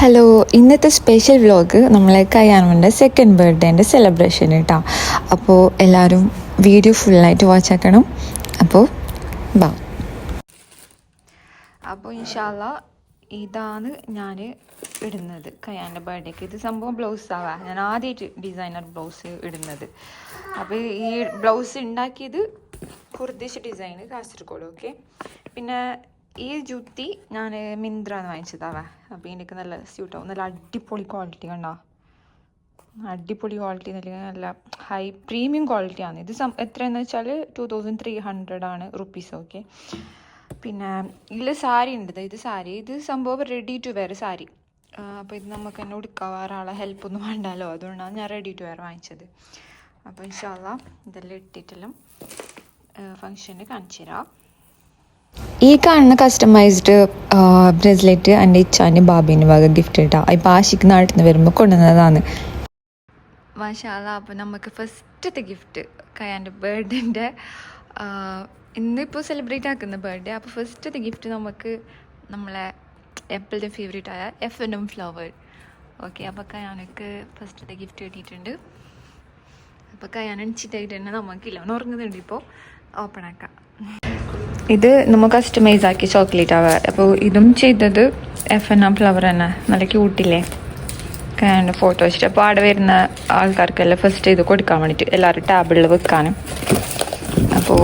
Hello ഇന്നത്തെ special vlog നമ്മളെ കയ്യാനുണ്ട് second ബർത്ത്ഡേന്റെ celebration കേട്ടോ അപ്പോൾ എല്ലാവരും വീഡിയോ ഫുള്ളായിട്ട് വാച്ച് ആക്കണം. അപ്പോൾ ബാ. അപ്പോൾ ഇൻഷാല്ല ഇതാണ് ഞാൻ ഇടുന്നത് കയ്യാന്റെ ബർത്ത്ഡേക്ക് ഇത് സംഭവം ബ്ലൗസ് ആവാ ഞാൻ ആദ്യമായിട്ട് ഡിസൈനർ ബ്ലൗസ് ഇടുന്നത്. അപ്പോൾ ഈ ബ്ലൗസ് ഉണ്ടാക്കിയത് കുർദിഷ് ഡിസൈൻ കാസർഗോഡ് ഓക്കെ പിന്നെ ഈ ജുട്ടി ഞാൻ മിന്ത്രന്ന് വാങ്ങിച്ചതാവേ. അപ്പോൾ എനിക്ക് നല്ല സ്യൂട്ടാവും നല്ല അടിപൊളി ക്വാളിറ്റി കണ്ടോ? അടിപൊളി ക്വാളിറ്റി നല്ല നല്ല ഹൈ പ്രീമിയം ക്വാളിറ്റിയാണ് ഇത് സം എത്രയെന്ന് വെച്ചാൽ ടു തൗസൻഡ് ത്രീ ഹൺഡ്രഡ് ആണ് റുപ്പീസ് ഓക്കെ പിന്നെ ഇതിൽ സാരി ഉണ്ട്. ഇത് സാരി ഇത് സംഭവം റെഡി ടു വെയർ സാരി അപ്പോൾ ഇത് നമുക്ക് തന്നെ ഉടുക്കാൻ വേറെ ആളെ വേണ്ടല്ലോ അതുകൊണ്ടാണ് ഞാൻ റെഡി ടു വെയർ വാങ്ങിച്ചത്. അപ്പോൾ ഇൻഷാല്ല ഇതെല്ലാം ഇട്ടിട്ടെല്ലാം ഫങ്ഷന് കാണിച്ചു തരാം ഈ കാണുന്ന കസ്റ്റമൈസ്ഡ് ബ്രേസ്ലെറ്റ് എന്റെ ഇച്ചാന്റെ ബാബിന് വക ഗിഫ്റ്റ് ഇട്ടാ ഇപ്പോൾ ആശിക്ക് നാട്ടിൽ നിന്ന് വരുമ്പോൾ കൊണ്ടുവന്നതാണ്. മാഷാല അപ്പോൾ നമുക്ക് ഫസ്റ്റത്തെ ഗിഫ്റ്റ് കയാന്റെ ബർത്ത്ഡേന്റെ ഇന്നിപ്പോൾ സെലിബ്രേറ്റ് ആക്കുന്ന ബർത്ത്ഡേ. അപ്പോൾ ഫസ്റ്റത്തെ ഗിഫ്റ്റ് നമുക്ക് നമ്മളെ എപ്പിളുടെ ഫേവറേറ്റ് ആയ F N M flower okay അപ്പോൾ കയാനക്ക് ഫസ്റ്റത്തെ ഗിഫ്റ്റ് കിട്ടിയിട്ടുണ്ട്. അപ്പോൾ കയാൻ അണിച്ചിട്ടായിട്ട് തന്നെ നമുക്കില്ല ഉറങ്ങുന്നുണ്ട് ഇപ്പോൾ ഓപ്പൺ ആക്കാം. ഇത് നമ്മൾ കസ്റ്റമൈസ് ആക്കി ചോക്ലേറ്റ് ആവുക അപ്പോൾ ഇതും ചെയ്തത് എഫ് എൻ ആ ഫ്ലവർ തന്നെ നല്ല ക്യൂട്ടില്ലേ കാണുന്ന ഫോട്ടോ വെച്ചിട്ട്. അപ്പോൾ അവിടെ വരുന്ന ആൾക്കാർക്കെല്ലാം ഫസ്റ്റ് ഇത് കൊടുക്കാൻ വേണ്ടിയിട്ട് എല്ലാവരും ടാബിളിൽ വെക്കാനും. അപ്പോൾ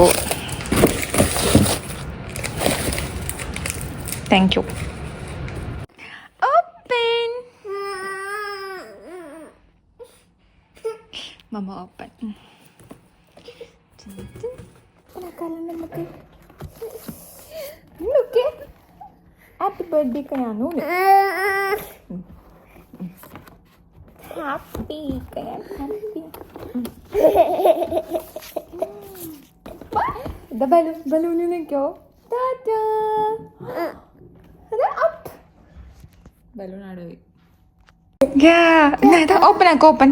thank you open mamma open നമുക്ക് Nu ke? Happy birthday kaya nu ne? Happy kaya happy. The balloon balloon ni kyo? Ta ta. Ada up. Balloon ada. Yeah, ya, nah, open aku open.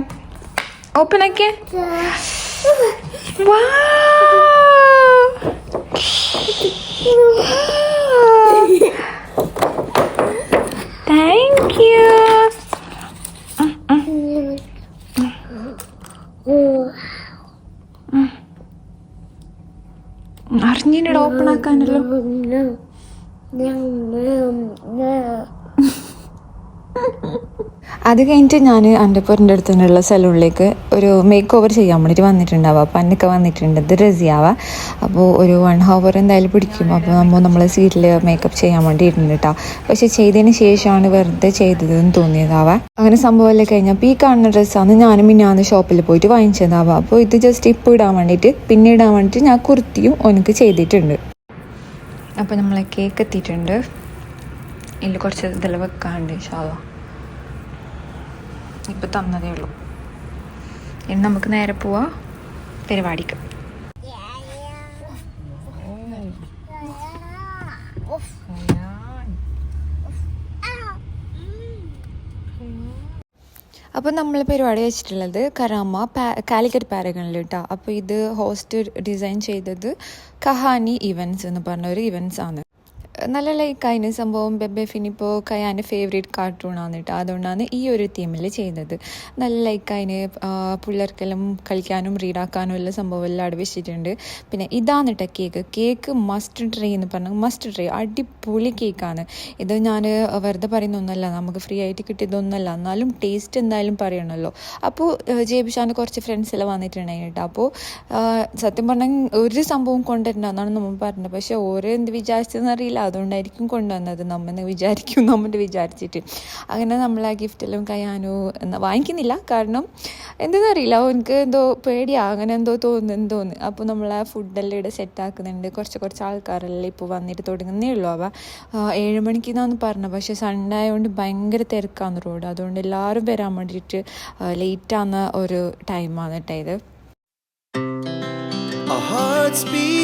Open aja. Wow. Thank you. അറിഞ്ഞിട്ട് open ആക്കാനല്ലോ അത് കഴിഞ്ഞിട്ട് ഞാൻ എന്റെ പൊരിന്റെ അടുത്ത് തന്നെയുള്ള സലൂണിലേക്ക് ഒരു make over ചെയ്യാൻ വേണ്ടിയിട്ട് വന്നിട്ടുണ്ടാവുക. അപ്പോൾ അന്നൊക്കെ വന്നിട്ടുണ്ട്. ഇത് റസിയാവ. അപ്പോൾ ഒരു വൺ ഹവർ എന്തായാലും പിടിക്കും. അപ്പോൾ നമ്മൾ നമ്മൾ സീറ്റിൽ മേക്കപ്പ് ചെയ്യാൻ വേണ്ടി ഇരുന്നു കേട്ടോ പക്ഷേ ചെയ്തതിന് ശേഷമാണ് വെറുതെ ചെയ്തതെന്ന് തോന്നിയതാവ. അങ്ങനെ സംഭവമല്ലേ കഴിഞ്ഞപ്പോൾ ഈ കാണുന്ന ഡ്രസ്സാണ് ഞാനും മിന്നാന്ന് ഷോപ്പിൽ പോയിട്ട് വാങ്ങിച്ചതാവാം. അപ്പോൾ ഇത് ജസ്റ്റ് ഇപ്പോൾ ഇടാൻ വേണ്ടിയിട്ട് പിന്നെ ഇടാൻ വേണ്ടിയിട്ട് ഞാൻ കുർത്തിയും ഒനക്ക് ചെയ്തിട്ടുണ്ട്. അപ്പോൾ നമ്മളെ കേക്ക് എത്തിയിട്ടുണ്ട്. ഇതിൽ കുറച്ച് ഇതെല്ലാം വെക്കാണ്ട് ഷാവ ഇപ്പം തന്നതേ ഉള്ളൂ. ഇനി നമുക്ക് നേരെ പോവാ പരിപാടിക്ക്. അപ്പോൾ നമ്മൾ പരിപാടി വെച്ചിട്ടുള്ളത് കരാമ കാലിക്കറ്റ് പാരഗണിൽ കേട്ടോ അപ്പോൾ ഇത് ഹോസ്റ്റ് ഡിസൈൻ ചെയ്തത് കഹാനി ഇവന്റ്സ് എന്ന് പറഞ്ഞ ഒരു ഇവന്റ്സ് ആണ്. നല്ല ലൈക്ക് അതിന് സംഭവം ബെബെഫിനിപ്പോൾ കയാന്റെ ഫേവറേറ്റ് കാർട്ടൂണാണ് കേട്ടോ അതുകൊണ്ടാണ് ഈ ഒരു തീമിൽ ചെയ്തത്. നല്ല ലൈക്ക് അതിന് പിള്ളേർക്കെല്ലാം കളിക്കാനും റീഡാക്കാനും എല്ലാം സംഭവം എല്ലാം അടുപ്പിച്ചിട്ടുണ്ട് പിന്നെ ഇതാണ് കേട്ടോ കേക്ക് കേക്ക് മസ്റ്റ് ട്രൈ എന്ന് പറഞ്ഞാൽ മസ്റ്റ് ട്രൈ അടിപൊളി കേക്കാണ് ഇത് ഞാൻ വെറുതെ പറയുന്നൊന്നല്ല. നമുക്ക് ഫ്രീ ആയിട്ട് കിട്ടിയതൊന്നല്ല. എന്നാലും ടേസ്റ്റ് എന്തായാലും പറയണമല്ലോ അപ്പോൾ ജേബിഷാന്റെ കുറച്ച് ഫ്രണ്ട്സ് എല്ലാം വന്നിട്ടുണ്ടായി കേട്ടോ അപ്പോൾ സത്യം പറഞ്ഞാൽ ഒരു സംഭവം കൊണ്ടുവരണ്ട എന്നാണ് നമ്മൾ പറഞ്ഞത്. പക്ഷേ ഓരോ എന്ത് വിചാരിച്ചതെന്ന് അറിയില്ല. അതുകൊണ്ടായിരിക്കും കൊണ്ടുവന്നത്. നമ്മെന്ന് വിചാരിക്കും നമ്മുടെ വിചാരിച്ചിട്ട്. അങ്ങനെ നമ്മൾ ആ ഗിഫ്റ്റെല്ലാം കയ്യാനോ വാങ്ങിക്കുന്നില്ല. കാരണം എന്തെന്നറിയില്ല എനിക്ക് എന്തോ പേടിയാ. അങ്ങനെ എന്തോ തോന്നുന്നു എന്തോന്ന് അപ്പോൾ നമ്മൾ ആ ഫുഡെല്ലാം ഇവിടെ സെറ്റാക്കുന്നുണ്ട്. കുറച്ച് കുറച്ച് ആൾക്കാരെല്ലാം ഇപ്പോൾ വന്നിട്ട് തുടങ്ങുന്നേ ഉള്ളൂ. അവ ഏഴ് മണിക്ക് എന്നാന്ന് പറഞ്ഞു. പക്ഷേ സൺഡേ ആയതുകൊണ്ട് ഭയങ്കര തിരക്കാണ് റോഡ്. അതുകൊണ്ട് എല്ലാവരും വരാൻ വേണ്ടിയിട്ട് ലേറ്റാകുന്ന ഒരു ടൈമാണ് കേട്ടോ ഇത്. A hearts beat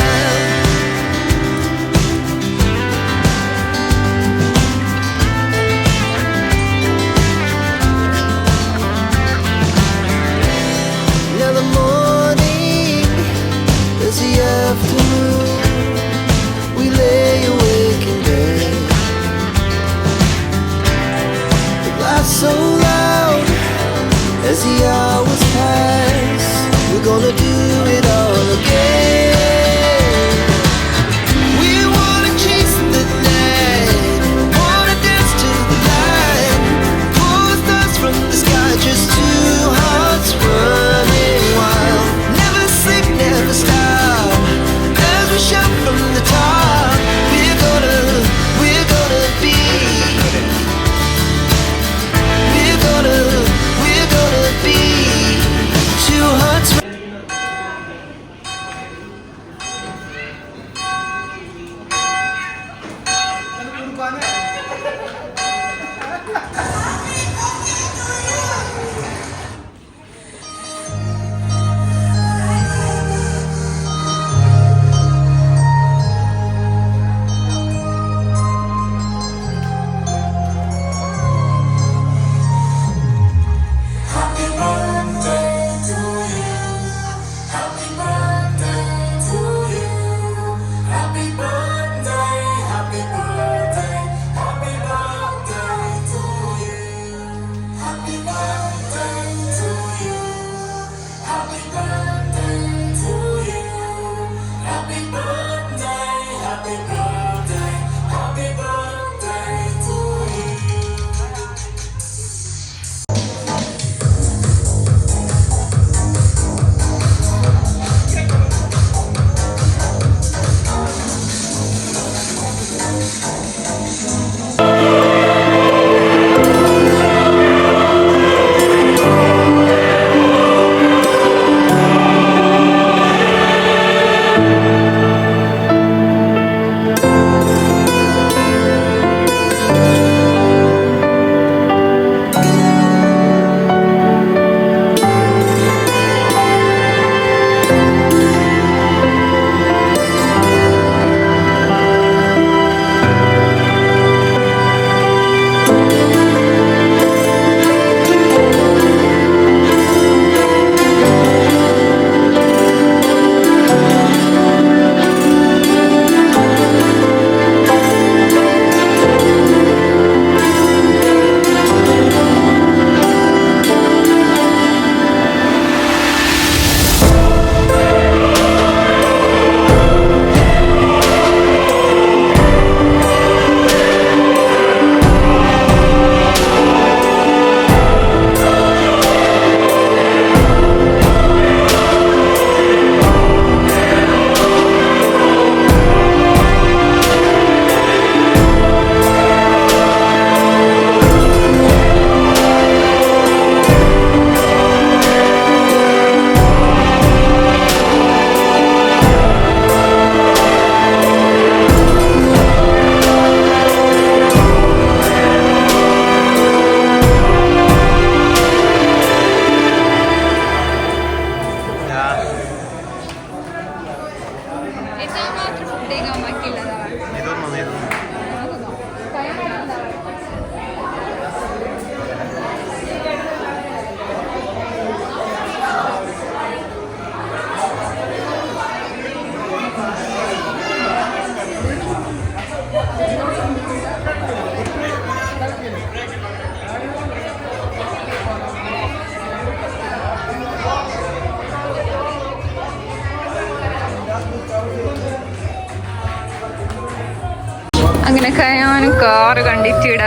പിന്നെ കയോനും കാറ് കണ്ടിട്ട് ഇട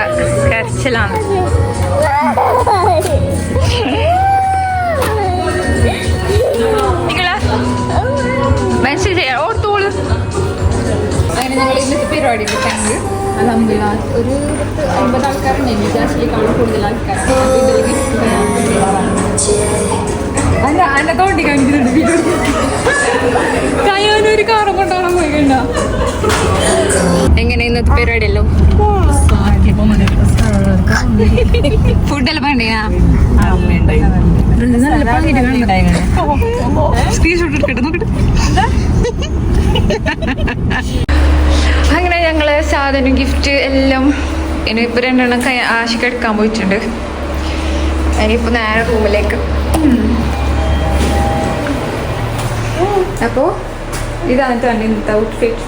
കരച്ചിലാണ്. നിങ്ങൾ മെസ്സേജ് ചെയ്യാം. ഓർത്തോളൂ അങ്ങനെ ഞങ്ങൾ ഇന്നത്തെ പരിപാടി എടുക്കാണ്ട് അലഹമില്ല ഒരു പത്ത് അമ്പത് ആൾക്കാരുണ്ട്. വിചാരിച്ചിലേക്കാണ് കൂടുതൽ ആൾക്കാർ അതിന്റെ അതിന്റെ തോണ്ടി കാണിക്കുന്നുണ്ട് കയ്യാനൊരു കാറ കൊണ്ടാണ് പോയി എങ്ങനെ ഇന്നത്തെ പരിപാടിയല്ലോ? ഫുഡെല്ലാം വേണ്ടയാ? സ്ക്രീൻഷോട്ട് എടുക്കട്ടെ നോക്കട്ടെ അങ്ങനെ ഞങ്ങൾ സാധനം ഗിഫ്റ്റ് എല്ലാം ഇനിയിപ്പോൾ രണ്ടെണ്ണം കൈ എടുക്കാൻ പോയിട്ടുണ്ട്. ഇനിയിപ്പോ നേരെ റൂമിലേക്ക് അപ്പോൾ ഇതാണ് തന്നെ ഇന്നത്തെ ഔട്ട്ഫിറ്റ്